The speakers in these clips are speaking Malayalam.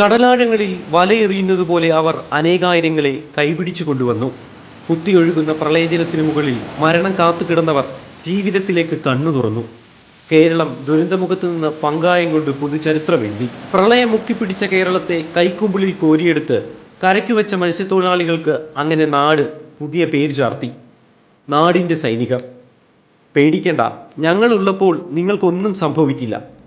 കടലാഴങ്ങളിൽ വലയെറിയുന്നത് പോലെ അവർ അനേകായിരങ്ങളെ കൈപിടിച്ചു കൊണ്ടുവന്നു. കുത്തിയൊഴുകുന്ന പ്രളയജലത്തിനു മുകളിൽ മരണം കാത്തുകിടന്നവർ ജീവിതത്തിലേക്ക് കണ്ണു തുറന്നു. കേരളം ദുരന്തമുഖത്ത് നിന്ന് പങ്കായം കൊണ്ട് പുതുചരിത്രമെഴുതി. പ്രളയം മുക്കിപ്പിടിച്ച കേരളത്തെ കൈക്കുമ്പിളിൽ കോരിയെടുത്ത് കരയ്ക്കു വെച്ച മത്സ്യത്തൊഴിലാളികൾക്ക് അങ്ങനെ നാട് പുതിയ പേര് ചാർത്തി. നാടിന്റെ സൈനികർ. പേടിക്കേണ്ട ഞങ്ങളുള്ളപ്പോൾ നിങ്ങൾക്കൊന്നും സംഭവിക്കില്ല.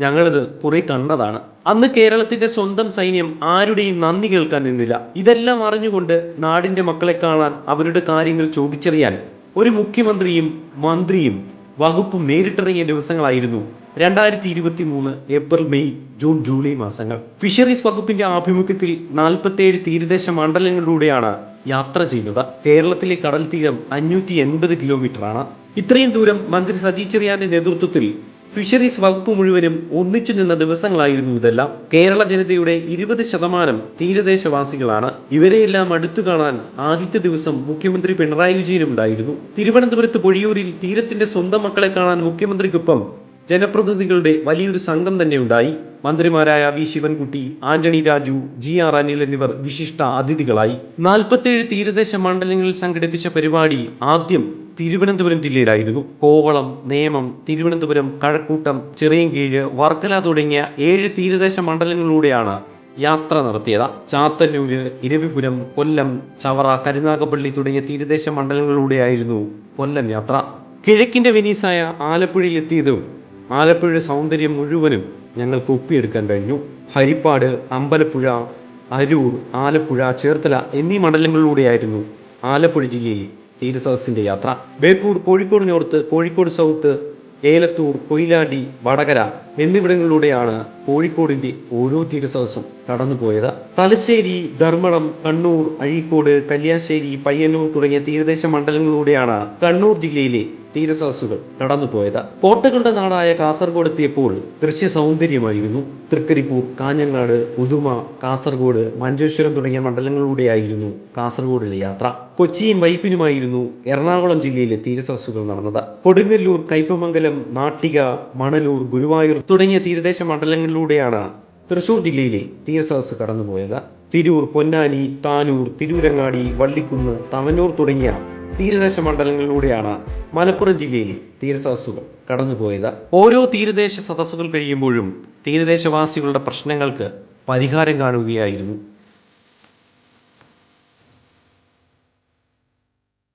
ഞങ്ങളിത് കുറെ കണ്ടതാണ്. അന്ന് കേരളത്തിന്റെ സ്വന്തം സൈന്യം ആരുടെയും നന്ദി കേൾക്കാൻ നിന്നില്ല. ഇതെല്ലാം അറിഞ്ഞുകൊണ്ട് നാടിന്റെ മക്കളെ കാണാൻ അവരുടെ കാര്യങ്ങൾ ചോദിച്ചറിയാൻ ഒരു മുഖ്യമന്ത്രിയും മന്ത്രിയും വകുപ്പും നേരിട്ടിറങ്ങിയ ദിവസങ്ങളായിരുന്നു. രണ്ടായിരത്തി ഇരുപത്തി മൂന്ന് ഏപ്രിൽ മെയ് ജൂൺ ജൂലൈ മാസങ്ങൾ. ഫിഷറീസ് വകുപ്പിന്റെ ആഭിമുഖ്യത്തിൽ നാൽപ്പത്തേഴ് തീരദേശ മണ്ഡലങ്ങളിലൂടെയാണ് യാത്ര ചെയ്യുന്നത്. കേരളത്തിലെ കടൽ തീരം അഞ്ഞൂറ്റി എൺപത് കിലോമീറ്ററാണ്. ഇത്രയും ദൂരം മന്ത്രി സജി ചെറിയാന്റെ നേതൃത്വത്തിൽ ഫിഷറീസ് വകുപ്പ് മുഴുവനും ഒന്നിച്ചു നിന്ന ദിവസങ്ങളായിരുന്നു ഇതെല്ലാം. കേരള ജനതയുടെ ഇരുപത് ശതമാനം തീരദേശവാസികളാണ്. ഇവരെയെല്ലാം അടുത്തു കാണാൻ ആദ്യത്തെ ദിവസം മുഖ്യമന്ത്രി പിണറായി വിജയനും ഉണ്ടായിരുന്നു. തിരുവനന്തപുരത്ത് പൊഴിയൂരിൽ തീരത്തിന്റെ സ്വന്തം മക്കളെ കാണാൻ മുഖ്യമന്ത്രിക്കൊപ്പം ജനപ്രതിനിധികളുടെ വലിയൊരു സംഘം തന്നെ ഉണ്ടായി. മന്ത്രിമാരായ V Sivankutty Antony Raju G R Anil എന്നിവർ വിശിഷ്ട അതിഥികളായി നാൽപ്പത്തേഴ് തീരദേശ മണ്ഡലങ്ങളിൽ സംഘടിപ്പിച്ച പരിപാടി ആദ്യം തിരുവനന്തപുരം ജില്ലയിലായിരുന്നു. കോവളം നേമം തിരുവനന്തപുരം കഴക്കൂട്ടം ചിറയൻകീഴ് വർക്കല തുടങ്ങിയ ഏഴ് തീരദേശ മണ്ഡലങ്ങളിലൂടെയാണ് യാത്ര നടത്തിയത്. ചാത്തന്നൂര് ഇരവിപുരം കൊല്ലം ചവറ കരുനാഗപ്പള്ളി തുടങ്ങിയ തീരദേശ മണ്ഡലങ്ങളിലൂടെയായിരുന്നു കൊല്ലം യാത്ര. കിഴക്കിന്റെ വെനീസായ ആലപ്പുഴയിൽ എത്തിയതും ആലപ്പുഴ സൗന്ദര്യം മുഴുവനും ഞങ്ങൾക്ക് ഒപ്പിയെടുക്കാൻ കഴിഞ്ഞു. ഹരിപ്പാട് അമ്പലപ്പുഴ അരൂർ ആലപ്പുഴ ചേർത്തല എന്നീ മണ്ഡലങ്ങളിലൂടെയായിരുന്നു ആലപ്പുഴ ജില്ലയിൽ തീരസദസ്സിന്റെ യാത്ര. ബേപ്പൂർ കോഴിക്കോട് നോർത്ത് കോഴിക്കോട് സൗത്ത് ഏലത്തൂർ കൊയിലാണ്ടി വടകര എന്നിവിടങ്ങളിലൂടെയാണ് കോഴിക്കോടിന്റെ ഓരോ തീരസദസ്സും. കടന്നുപോയത്. തലശ്ശേരി ധർമ്മടം കണ്ണൂർ അഴീക്കോട് കല്യാശ്ശേരി പയ്യന്നൂർ തുടങ്ങിയ തീരദേശ മണ്ഡലങ്ങളിലൂടെയാണ് കണ്ണൂർ ജില്ലയിലെ തീരസരസുകൾ കടന്നുപോയത്. കോട്ടകളുടെ നാടായ കാസർഗോഡ് എത്തിയപ്പോൾ ദൃശ്യ സൗന്ദര്യമായിരുന്നു തൃക്കരിപ്പൂർ കാഞ്ഞങ്ങാട് ഉദുമ കാസർഗോഡ് മഞ്ചേശ്വരം തുടങ്ങിയ മണ്ഡലങ്ങളിലൂടെയായിരുന്നു കാസർഗോഡിലെ യാത്ര. കൊച്ചിയും വൈപ്പിനുമായിരുന്നു എറണാകുളം ജില്ലയിലെ തീരസരസുകൾ നടന്നത്. കൊടുങ്ങല്ലൂർ കൈപ്പമംഗലം നാട്ടിക മണലൂർ ഗുരുവായൂർ തുടങ്ങിയ തീരദേശ മണ്ഡലങ്ങളിലൂടെയാണ് തൃശൂർ ജില്ലയിലെ തീരസദസ് കടന്നുപോയത് തിരൂർ പൊന്നാനി താനൂർ തിരൂരങ്ങാടി വള്ളിക്കുന്ന് തവനൂർ തുടങ്ങിയ തീരദേശ മണ്ഡലങ്ങളിലൂടെയാണ് മലപ്പുറം ജില്ലയിലെ തീരസദസ്സുകൾ കടന്നുപോയത്. ഓരോ തീരദേശ സദസ്സുകൾ കഴിയുമ്പോഴും തീരദേശവാസികളുടെ പ്രശ്നങ്ങൾക്ക് പരിഹാരം കാണുകയായിരുന്നു.